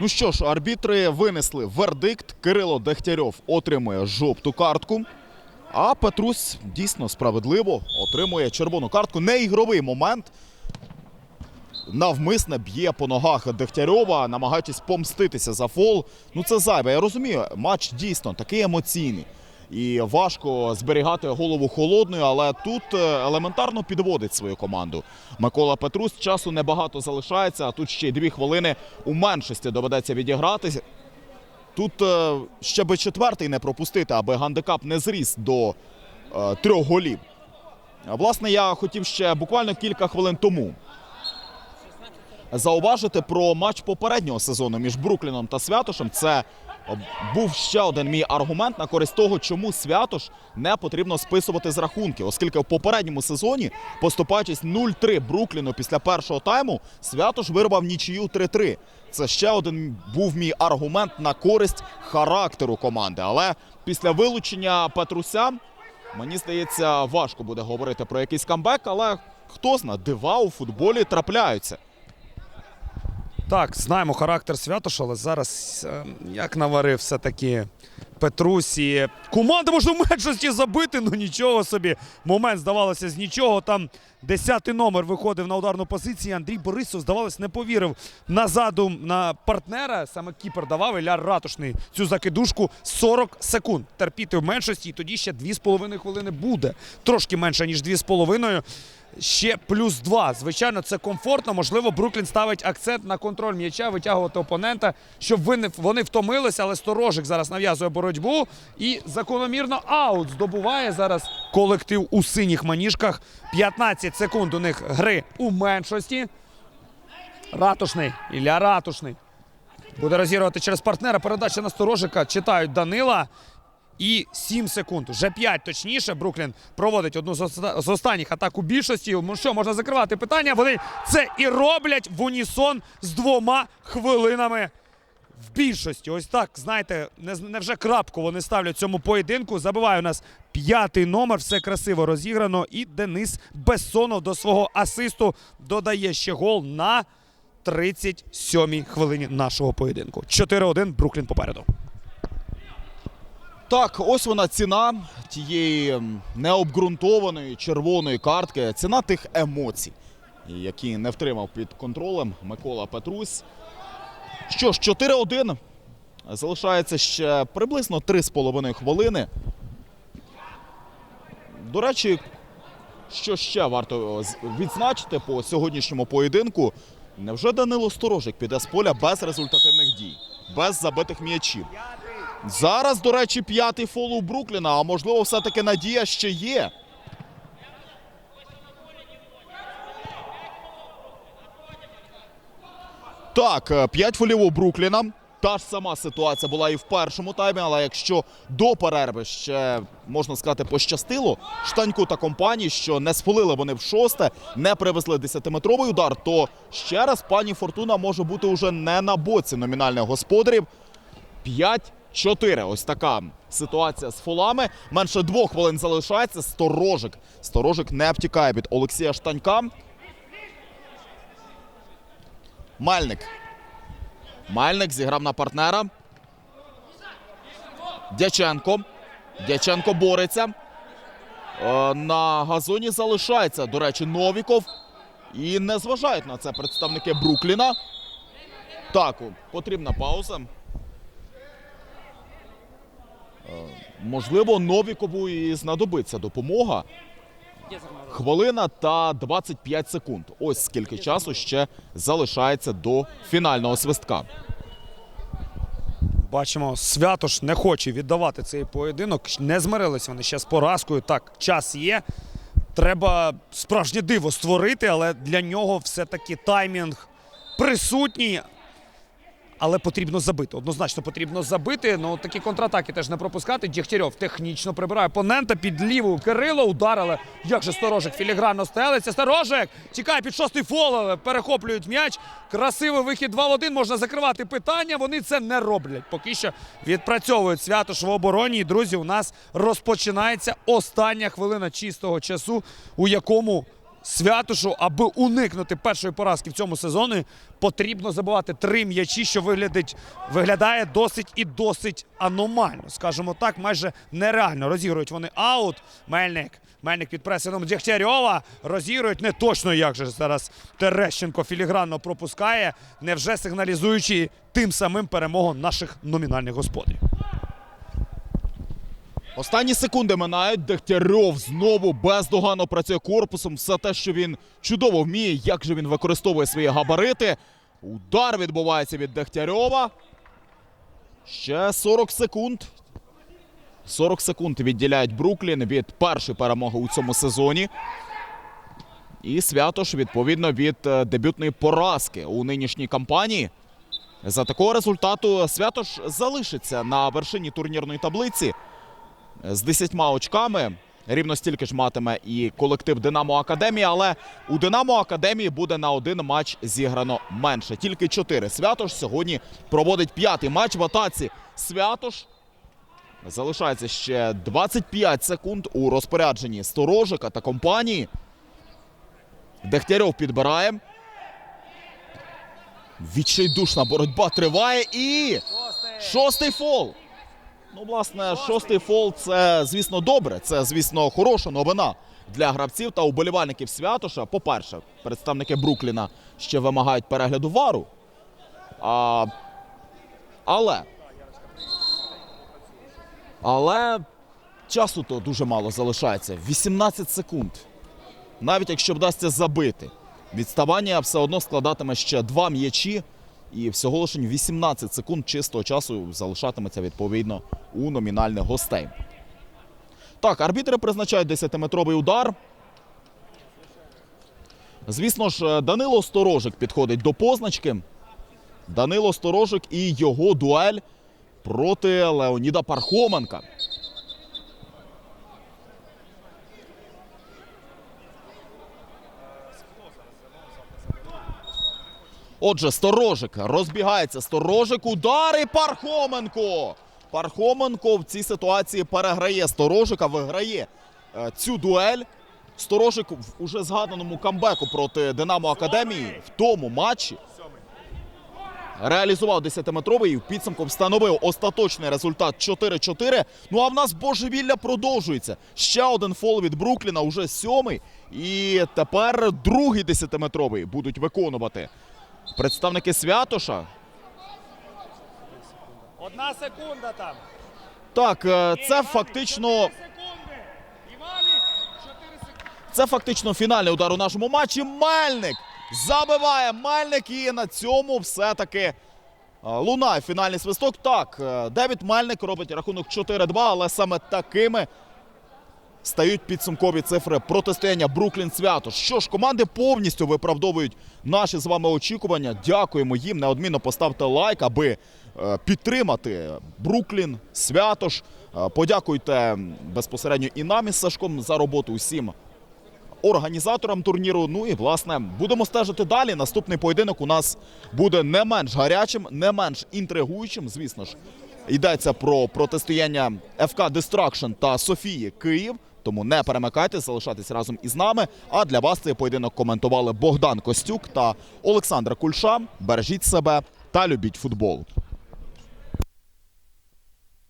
Ну що ж, арбітри винесли вердикт. Кирило Дегтярьов отримує жовту картку. А Петрусь дійсно справедливо отримує червону картку. Неігровий момент. Навмисне б'є по ногах Дегтярьова, намагаючись помститися за фол. Ну це зайве. Я розумію, матч дійсно такий емоційний. І важко зберігати голову холодною, але тут е, елементарно підводить свою команду. Микола Петрусь часу небагато залишається, а тут ще й дві хвилини у меншості доведеться відігратися. Тут е, ще би четвертий не пропустити, аби гандикап не зріс до е, трьох голів. Власне, я хотів ще буквально кілька хвилин тому зауважити про матч попереднього сезону між Брукліном та Святошем. Це був ще один мій аргумент на користь того, чому Святош не потрібно списувати з рахунків, оскільки в попередньому сезоні, поступаючись 0-3 Брукліну після першого тайму, Святош вирвав нічию 3-3. Це ще один був мій аргумент на користь характеру команди. Але після вилучення Петруся мені здається, важко буде говорити про якийсь камбек, але хто зна, дива у футболі трапляються. Так, знаємо характер Святоша, але зараз е, як наварив все-таки Петрусі. Команда може в меншості забити, ну нічого собі. Момент здавалося з нічого. Там десятий номер виходив на ударну позицію. Андрій Борисов, здавалось, не повірив на задум на партнера. Саме кіпер давав Іляр Ратушний цю закидушку 40 секунд. Терпіти в меншості, і тоді ще 2,5 хвилини буде. Трошки менше, ніж 2,5. Ще плюс два. Звичайно, це комфортно. Можливо, Бруклін ставить акцент на контроль м'яча, витягувати опонента, щоб вони, втомилися, але сторожик зараз нав'язує боротьбу і закономірно аут здобуває зараз колектив у синіх маніжках. 15 секунд у них гри у меншості. Ратушний. Ілля Ратушний. Буде розігрувати через партнера. Передача на сторожика. Читають Данила. І 7 секунд. Вже 5 точніше. Бруклін проводить одну з останніх атак у більшості. Що, можна закривати питання. Вони це і роблять в унісон з двома хвилинами в більшості. Ось так, знаєте, не вже крапку вони ставлять цьому поєдинку. Забиває у нас п'ятий номер. Все красиво розіграно. І Денис Бессонов до свого асисту додає ще гол на 37-й хвилині нашого поєдинку. 4-1. Бруклін попереду. Так, ось вона ціна тієї необґрунтованої червоної картки, ціна тих емоцій, які не втримав під контролем Микола Петрусь. Що ж, 4-1. Залишається ще приблизно 3,5 хвилини. До речі, що ще варто відзначити по сьогоднішньому поєдинку? Невже Данило Сторожик піде з поля без результативних дій, без забитих м'ячів? Зараз, до речі, п'ятий фол у Брукліна, а можливо, все-таки надія ще є. Так, е, п'ять фолів у Брукліна. Та ж сама ситуація була і в першому таймі, але якщо до перерви ще можна сказати пощастило штаньку та компанії, що не сфолили вони в шосте, не привезли 10-метровий удар, то ще раз пані Фортуна може бути уже не на боці номінальних господарів. 5-4. Ось така ситуація з фолами. Менше двох хвилин залишається. Сторожик. Сторожик не втікає від Олексія Штанька. Мальник. Мальник зіграв на партнера. Дяченко. Дяченко бореться. Е, На газоні залишається, до речі, Новіков. І не зважають на це представники Брукліна. Так, потрібна пауза. Можливо, Новікову і знадобиться допомога. Хвилина та 25 секунд. Ось скільки часу ще залишається до фінального свистка. Бачимо, Святош не хоче віддавати цей поєдинок. Не змирилися вони ще з поразкою. Так, час є. Треба справжнє диво створити, але для нього все-таки таймінг присутній. Але потрібно забити. Однозначно потрібно забити. Ну такі контратаки теж не пропускати. Дігтярьов технічно прибирає опонента під ліву Кирило. Удар, але як же сторожик філігранно стелиться. Сторожик чекає під шостий фол, перехоплюють м'яч. Красивий вихід 2 в 1. Можна закривати питання. Вони це не роблять. Поки що відпрацьовують святош в обороні. І, друзі, у нас розпочинається остання хвилина чистого часу, у якому Святошу, аби уникнути першої поразки в цьому сезоні, потрібно забивати три м'ячі, що виглядить, виглядає досить і досить аномально. Скажімо так, майже нереально. Розігрують вони аут. Мельник. Мельник під пресингом Дегтярьова розігрують не точно, як же зараз Терещенко філігранно пропускає, невже сигналізуючи тим самим перемогу наших номінальних господарів. Останні секунди минають. Дегтярьов знову бездоганно працює корпусом. Все те, що він чудово вміє, як же він використовує свої габарити. Удар відбувається від Дегтярьова. Ще 40 секунд. 40 секунд відділяють Бруклін від першої перемоги у цьому сезоні. І Святош, відповідно, від е, дебютної поразки у нинішній кампанії. За такого результату Святош залишиться на вершині турнірної таблиці з 10 очками. Рівно стільки ж матиме і колектив Динамо Академії, але у Динамо Академії буде на один матч зіграно менше. Тільки 4. Святош сьогодні проводить п'ятий матч в атаці. Святош залишається ще 25 секунд у розпорядженні Сторожика та компанії. Дегтярьов підбирає. Відчайдушна боротьба триває і шостий фол. Ну, власне, шостий фол це, звісно, добре. Це, звісно, хороша новина для гравців та уболівальників Святоша. По-перше, представники Брукліна ще вимагають перегляду вару. А, але. Але часу то дуже мало залишається. 18 секунд. Навіть якщо вдасться забити. Відставання все одно складатиме ще два м'ячі. І всього лише 18 секунд чистого часу залишатиметься відповідно у номінальних гостей. Так, арбітри призначають 10-метровий удар. Звісно ж, Данило Сторожик підходить до позначки. Данило Сторожик і його дуель проти Леоніда Пархоменка. Отже, Сторожик розбігається. Сторожик, удар і Пархоменко. Пархоменко в цій ситуації переграє Сторожика, виграє е, цю дуель. Сторожик в уже згаданому камбеку проти Динамо Академії в тому матчі реалізував 10-метровий і в підсумку встановив остаточний результат 4-4. Ну а в нас божевілля продовжується. Ще один фол від Брукліна, уже сьомий. І тепер другий 10-метровий будуть виконувати представники Святоша. Одна секунда там. Так, е, це фактично. Це фактично фінальний удар у нашому матчі. Мельник забиває Мельник і на цьому все-таки е, лунає фінальний свисток. Так, е, Девід Мельник робить рахунок 4-2, але саме такими стають підсумкові цифри протистояння Бруклін Свято. Що ж, команди повністю виправдовують наші з вами очікування. Дякуємо їм. Неодмінно поставте лайк, аби е, підтримати Бруклін Святош. Е, Подякуйте безпосередньо і нам із Сашком за роботу усім організаторам турніру. Ну і власне будемо стежити далі. Наступний поєдинок у нас буде не менш гарячим, не менш інтригуючим. Звісно ж, йдеться про протистояння ФК Дистракшн та Софії Київ. Тому не перемикайте, залишайтесь разом із нами. А для вас цей поєдинок коментували Богдан Костюк та Олександр Кульша. Бережіть себе та любіть футбол.